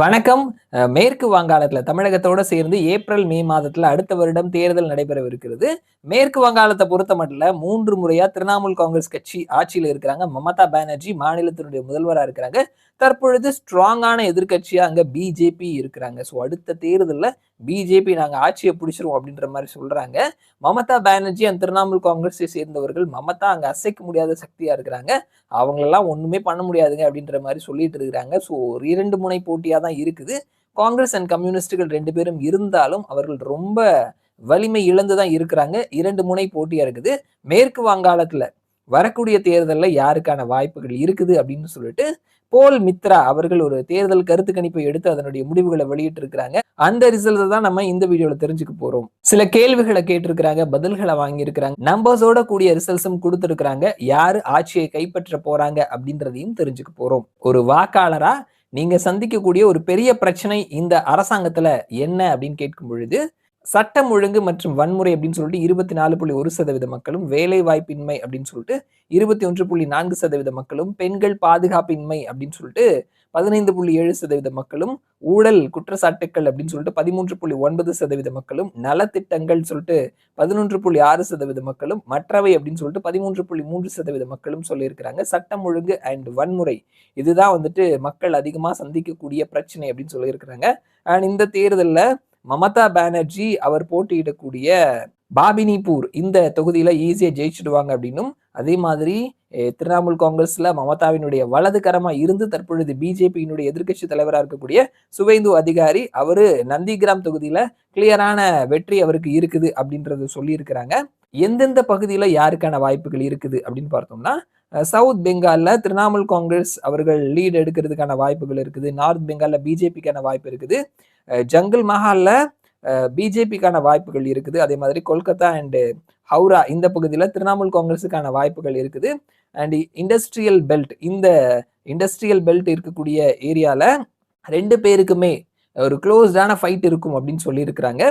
வணக்கம். மேற்கு வங்காளத்துல தமிழகத்தோட சேர்ந்து ஏப்ரல் மே மாதத்துல அடுத்த வருடம் தேர்தல் நடைபெறவிருக்கிறது. மேற்கு வங்காளத்தை பொறுத்த மட்டும் மூன்று முறையா திரிணாமுல் காங்கிரஸ் கட்சி ஆட்சியில இருக்கிறாங்க. மமதா பானர்ஜி மாநிலத்தினுடைய முதல்வரா இருக்கிறாங்க. தற்பொழுது ஸ்ட்ராங்கான எதிர்கட்சியா அங்க பிஜேபி இருக்கிறாங்க. ஸோ அடுத்த தேர்தலில் பிஜேபி நாங்க ஆட்சியை பிடிச்சிருவோம் அப்படின்ற மாதிரி சொல்றாங்க. மமதா பானர்ஜி அந்த திரிணாமுல் காங்கிரஸை சேர்ந்தவர்கள் மமதா அங்க அசைக்க முடியாத சக்தியா இருக்கிறாங்க. அவங்களெல்லாம் ஒண்ணுமே பண்ண முடியாதுங்க அப்படின்ற மாதிரி சொல்லிட்டு இருக்கிறாங்க. ஸோ ஒரு இரண்டு முனை போட்டியா தான் இருக்குது. காங்கிரஸ் அண்ட் கம்யூனிஸ்டுகள் ரெண்டு பேரும் இருந்தாலும் அவர்கள் ரொம்ப வலிமை இழந்து தான் இருக்கிறாங்க. இரண்டு முனை போட்டியா இருக்குது. மேற்கு வங்காளத்துல வரக்கூடிய தேர்தலில் யாருக்கான வாய்ப்புகள் இருக்குது அப்படின்னு சொல்லிட்டு போல் மித்ரா அவர்கள் ஒரு தேர்தல் கருத்து கணிப்பை எடுத்து அதனுடைய முடிவுகளை வெளியிட்டு இருக்கிறாங்க அந்த ரிசல்ட் தான் நம்ம இந்த வீடியோல தெரிஞ்சுக்க போறோம். சில கேள்விகளை கேட்டிருக்கிறாங்க பதில்களை வாங்கியிருக்கிறாங்க நம்பர்ஸோட கூடிய ரிசல்ட்ஸும் கொடுத்துருக்குறாங்க. யாரு ஆட்சியை கைப்பற்ற போறாங்க அப்படின்றதையும் தெரிஞ்சுக்க போறோம். ஒரு வாக்காளரா நீங்க சந்திக்கக்கூடிய ஒரு பெரிய பிரச்சனை இந்த அரசாங்கத்துல என்ன அப்படின்னு கேட்கும் பொழுது சட்டம் ஒழுங்கு மற்றும் வன்முறை அப்படின்னு சொல்லிட்டு இருபத்தி நாலு புள்ளி ஒரு சதவீத மக்களும் வேலை வாய்ப்பின்மை அப்படின்னு சொல்லிட்டு இருபத்தி ஒன்று புள்ளி நான்கு சதவீத மக்களும் பெண்கள் பாதுகாப்பின்மை அப்படின்னு சொல்லிட்டு பதினைந்து புள்ளி ஏழு சதவீத மக்களும் ஊழல் குற்றச்சாட்டுக்கள் அப்படின்னு சொல்லிட்டு பதிமூன்று புள்ளி ஒன்பது சதவீத மக்களும் நலத்திட்டங்கள் சொல்லிட்டு பதினொன்று புள்ளி ஆறு சதவீத மக்களும் மற்றவை அப்படின்னு சொல்லிட்டு பதிமூன்று புள்ளி மூன்று சதவீத மக்களும் சொல்லியிருக்கிறாங்க. சட்டம் ஒழுங்கு அண்ட் வன்முறை. இதுதான் வந்துட்டு மக்கள் அதிகமாக சந்திக்கக்கூடிய பிரச்சனை அப்படின்னு சொல்லியிருக்கிறாங்க. அண்ட் இந்த தேர்தலில் மமதா பானர்ஜி அவர் போட்டியிடக்கூடிய பாபினிபூர் இந்த தொகுதியில ஈஸியா ஜெயிச்சிடுவாங்க அப்படின்னும் அதே மாதிரி திரிணாமுல் காங்கிரஸ்ல மமதாவினுடைய வலதுகரமா இருந்து தற்பொழுது பிஜேபியினுடைய எதிர்க்கட்சி தலைவராக இருக்கக்கூடிய சுவேந்து அதிகாரி அவரு நந்திகிராம் தொகுதியில கிளியரான வெற்றி அவருக்கு இருக்குது அப்படின்றது சொல்லியிருக்கிறாங்க. எந்தெந்த பகுதியில யாருக்கான வாய்ப்புகள் இருக்குது அப்படின்னு பார்த்தோம்னா சவுத் பெங்காலில் திரிணாமுல் காங்கிரஸ் அவர்கள் லீடு எடுக்கிறதுக்கான வாய்ப்புகள் இருக்குது. நார்த் பெங்காலில் பிஜேபிக்கான வாய்ப்பு இருக்குது. அஹ், ஜங்கல் பிஜேபிக்கான வாய்ப்புகள் இருக்குது. அதே மாதிரி கொல்கத்தா அண்டு ஹவுரா இந்த பகுதியில் திரிணாமுல் காங்கிரஸுக்கான வாய்ப்புகள் இருக்குது. அண்ட் இண்டஸ்ட்ரியல் பெல்ட் இந்த இண்டஸ்ட்ரியல் பெல்ட் இருக்கக்கூடிய ஏரியாவில் ரெண்டு பேருக்குமே ஒரு க்ளோஸ்டான ஃபைட் இருக்கும் அப்படின்னு சொல்லியிருக்கிறாங்க.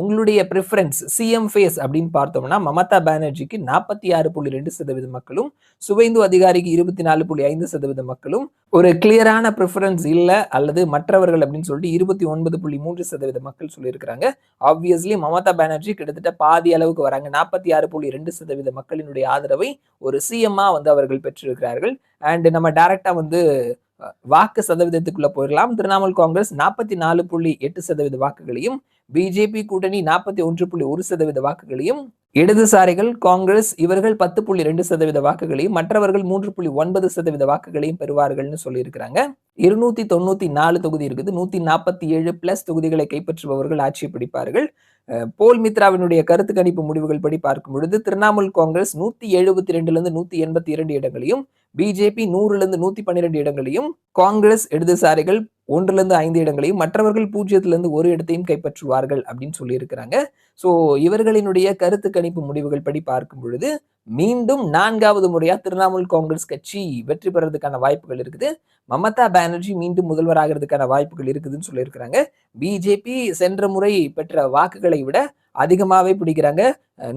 உங்களுடைய ப்ரிஃபரன்ஸ் சிஎம் ஃபேஸ் அப்படின்னு பார்த்தோம்னா மமதா பானர்ஜிக்கு நாற்பத்தி ஆறு புள்ளி ரெண்டு சதவீத மக்களும் சுவைந்து அதிகாரிக்கு இருபத்தி நாலு புள்ளி ஐந்து சதவீத மக்களும் ஒரு கிளியரான ப்ரிஃபரன்ஸ் இல்லை அல்லது மற்றவர்கள் அப்படின்னு சொல்லிட்டு இருபத்தி ஒன்பது புள்ளி மூன்று சதவீத மக்கள் சொல்லியிருக்கிறாங்க. ஆப்வியஸ்லி மமதா பானர்ஜி கிட்டத்தட்ட பாதி அளவுக்கு வராங்க. நாற்பத்தி ஆறு புள்ளி ரெண்டு சதவீத மக்களினுடைய ஆதரவை ஒரு சிஎம்மா வந்து அவர்கள் பெற்றிருக்கிறார்கள். அண்ட் நம்ம டைரக்டா வந்து வாக்கு சதவீதத்துக்குள்ள போயிடலாம் திரிணாமுல் காங்கிரஸ் நாற்பத்தி நாலு புள்ளி எட்டு சதவீத வாக்குகளையும் பிஜேபி கூட்டணி நாற்பத்தி ஒன்று புள்ளி ஒரு சதவீத வாக்குகளையும் இடதுசாரிகள் காங்கிரஸ் இவர்கள் பத்து புள்ளி ரெண்டு சதவீத வாக்குகளையும் மற்றவர்கள் மூன்று புள்ளி ஒன்பது சதவீத வாக்குகளையும் பெறுவார்கள்னு சொல்லியிருக்கிறாங்க. இருநூத்தி தொண்ணூத்தி நாலு தொகுதி இருக்குது. நூத்தி நாற்பத்தி ஏழு பிளஸ் தொகுதிகளை கைப்பற்றுபவர்கள் ஆட்சியை பிடிப்பார்கள். போல் மித்ராவினுடைய கருத்து கணிப்பு முடிவுகள் படி பார்க்கும் பொழுது திரிணாமுல் காங்கிரஸ் நூத்தி எழுபத்தி ரெண்டுல இருந்து நூத்தி எண்பத்தி இரண்டு இடங்களையும் பிஜேபி நூறுல இருந்து நூத்தி பன்னிரெண்டு இடங்களையும் காங்கிரஸ் இடதுசாரிகள் ஒன்றிலிருந்து ஐந்து இடங்களையும் மற்றவர்கள் பூஜ்ஜியத்திலிருந்து ஒரு இடத்தையும் கைப்பற்றுவார்கள் அப்படின்னு சொல்லியிருக்கிறாங்க. ஸோ இவர்களினுடைய கருத்து கணிப்பு முடிவுகள் படி பார்க்கும் பொழுது மீண்டும் நான்காவது முறையாக திரிணாமுல் காங்கிரஸ் கட்சி வெற்றி பெறதுக்கான வாய்ப்புகள் இருக்குது. மமதா பானர்ஜி மீண்டும் முதல்வராகிறதுக்கான வாய்ப்புகள் இருக்குதுன்னு சொல்லியிருக்கிறாங்க. பிஜேபி சென்ற முறை பெற்ற வாக்குகளை விட அதிகமாகவே பிடிக்கிறாங்க.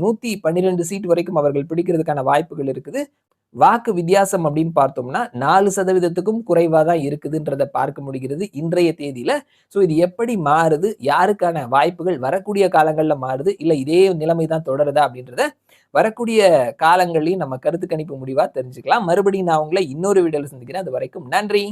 நூற்றி பன்னிரெண்டு சீட் வரைக்கும் அவர்கள் பிடிக்கிறதுக்கான வாய்ப்புகள் இருக்குது. வாக்கு வித்தியாசம் அப்படின்னு பார்த்தோம்னா நாலு சதவீதத்துக்கும் குறைவாக தான் இருக்குதுன்றதை பார்க்க முடிகிறது இன்றைய தேதியில. ஸோ இது எப்படி மாறுது? யாருக்கான வாய்ப்புகள் வரக்கூடிய காலங்களில் மாறுது? இல்லை இதே நிலைமை தான் தொடருதா அப்படின்றத வரக்கூடிய காலங்களையும் நம்ம கருத்து கணிப்பு முடிவாக தெரிஞ்சுக்கலாம். மறுபடியும் நான் உங்களை இன்னொரு வீடியோவில் சந்திக்கிறேன். அது வரைக்கும் நன்றி.